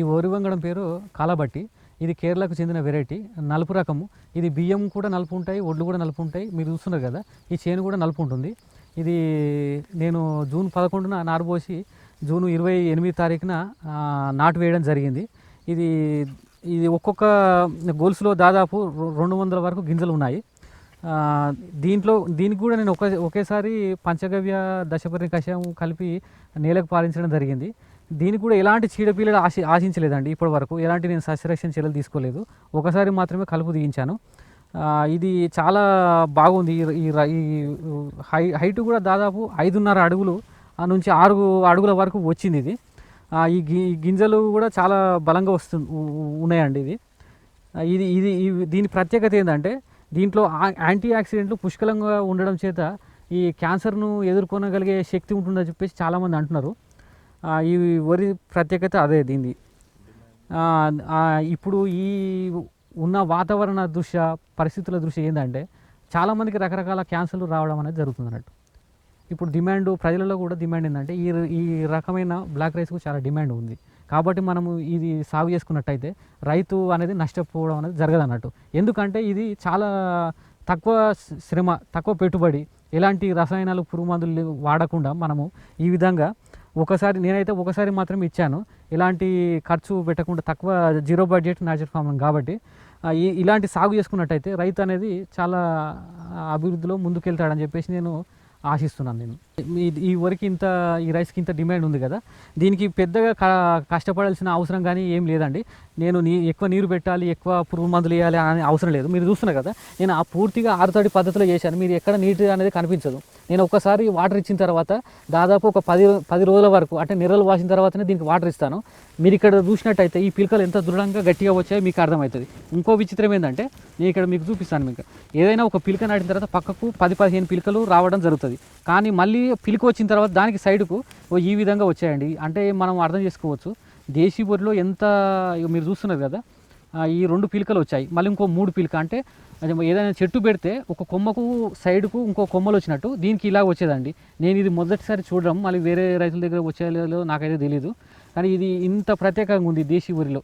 ఈ ఓరి వంగడం పేరు కాలబట్టి. ఇది కేరళకు చెందిన వెరైటీ. నలుపు రకము. ఇది బియ్యం కూడా నలుపు ఉంటాయి ఒడ్లు కూడా నలుపు ఉంటాయి. మీరు చూస్తున్నారు కదా ఈ చేను కూడా నలుపు ఉంటుంది. ఇది నేను జూన్ పదకొండున నారుపోసి జూన్ ఇరవై ఎనిమిది తారీఖున నాటు వేయడం జరిగింది. ఇది ఇది ఒక్కొక్క గోల్స్లో దాదాపు రెండు వందల వరకు గింజలు ఉన్నాయి. దీంట్లో దీనికి కూడా నేను ఒక ఒకేసారి పంచగవ్య దశపరి కషాయం కలిపి నేలకు పాలించడం జరిగింది. దీనికి కూడా ఎలాంటి చీడపీడలు ఆశి ఆశించలేదండి ఇప్పటి వరకు ఎలాంటి నేను సస్యరక్షణ చర్యలు తీసుకోలేదు. ఒకసారి మాత్రమే కలుపు తీయించాను. ఇది చాలా బాగుంది. ఈ- ఈ ర- ఈ హై హైట్ కూడా దాదాపు ఐదున్నర అడుగులు ఆ నుంచి ఆరు అడుగుల వరకు వచ్చింది ఇది. ఈ గి గింజలు కూడా చాలా బలంగా వస్తు ఉన్నాయండి ఇది ఇది ఇది దీని ప్రత్యేకత ఏంటంటే దీంట్లో ఆ- యాంటీ ఆక్సిడెంట్లు పుష్కలంగా ఉండడం చేత ఈ క్యాన్సర్ను ఎదుర్కొనగలిగే శక్తి ఉంటుందని చెప్పేసి చాలామంది అంటున్నారు. ఈ వరి ప్రత్యేకత అదే దీనిది. ఇప్పుడు ఈ ఉన్న వాతావరణ దృష్ట్యా పరిస్థితుల దృష్ట్యా ఏంటంటే చాలామందికి రకరకాల క్యాన్సర్లు రావడం అనేది జరుగుతుంది అన్నట్టు ఇప్పుడు డిమాండ్ ప్రజలలో కూడా డిమాండ్ ఏంటంటే ఈ ఈ రకమైన బ్లాక్ రైస్కు చాలా డిమాండ్ ఉంది. కాబట్టి మనము ఇది సాగు చేసుకున్నట్టయితే రైతు అనేది నష్టపోవడం అనేది జరగదు అన్నట్టు ఎందుకంటే ఇది చాలా తక్కువ శ్రమ తక్కువ పెట్టుబడి ఎలాంటి రసాయనాలు పురుగు మందులు వాడకుండా మనము ఈ విధంగా ఒకసారి నేనైతే ఒకసారి మాత్రం ఇచ్చాను. ఎలాంటి ఖర్చు పెట్టకుండా తక్కువ జీరో బడ్జెట్ న్యాచురల్ ఫార్మింగ్ కాబట్టి ఇలాంటి సాగు చేసుకున్నట్టయితే రైతు అనేది చాలా అభివృద్ధిలో ముందుకెళ్తాడని చెప్పేసి నేను ఆశిస్తున్నాను నేను. ఈ- ఈ వరకు ఇంత ఈ రైస్కి ఇంత డిమాండ్ ఉంది కదా. దీనికి పెద్దగా కష్టపడాల్సిన అవసరం కానీ ఏం లేదండి. నేను నీ ఎక్కువ నీరు పెట్టాలి ఎక్కువ పురుగు మందులు వేయాలి అని అవసరం లేదు. మీరు చూస్తున్నారు కదా నేను ఆ పూర్తిగా ఆరుతడి పద్ధతిలో చేశాను. మీరు ఎక్కడ నీటి అనేది కనిపించదు. నేను ఒక్కసారి వాటర్ ఇచ్చిన తర్వాత దాదాపు ఒక పది పది రోజుల వరకు అంటే నెర్రలు వాసిన తర్వాతనే దీనికి వాటర్ ఇస్తాను. మీరు ఇక్కడ చూసినట్టయితే ఈ పిలకలు ఎంత దృఢంగా గట్టిగా వచ్చాయో మీకు అర్థమవుతుంది. ఇంకో విచిత్రం ఏంటంటే నేను ఇక్కడ మీకు చూపిస్తాను మీకు. ఏదైనా ఒక పిలక నాటిన తర్వాత పక్కకు పది పదిహేను పిలకలు రావడం జరుగుతుంది. కానీ మళ్ళీ పిలికి వచ్చిన తర్వాత దానికి సైడ్కు ఓ ఈ విధంగా వచ్చాయండి. అంటే మనం అర్థం చేసుకోవచ్చు. దేశీ బొరిలో ఎంత ఇగో మీరు చూస్తున్నారు కదా ఈ రెండు పిలికలు వచ్చాయి. మళ్ళీ ఇంకో మూడు పిలిక అంటే ఏదైనా చెట్టు పెడితే ఒక కొమ్మకు సైడ్కు ఇంకో కొమ్మలు వచ్చినట్టు దీనికి ఇలా వచ్చేదండి. నేను ఇది మొదటిసారి చూడడం మళ్ళీ వేరే రైతుల దగ్గర వచ్చేదో నాకైతే తెలియదు కానీ ఇది ఇంత ప్రత్యేకంగా ఉంది దేశీ ఊరిలో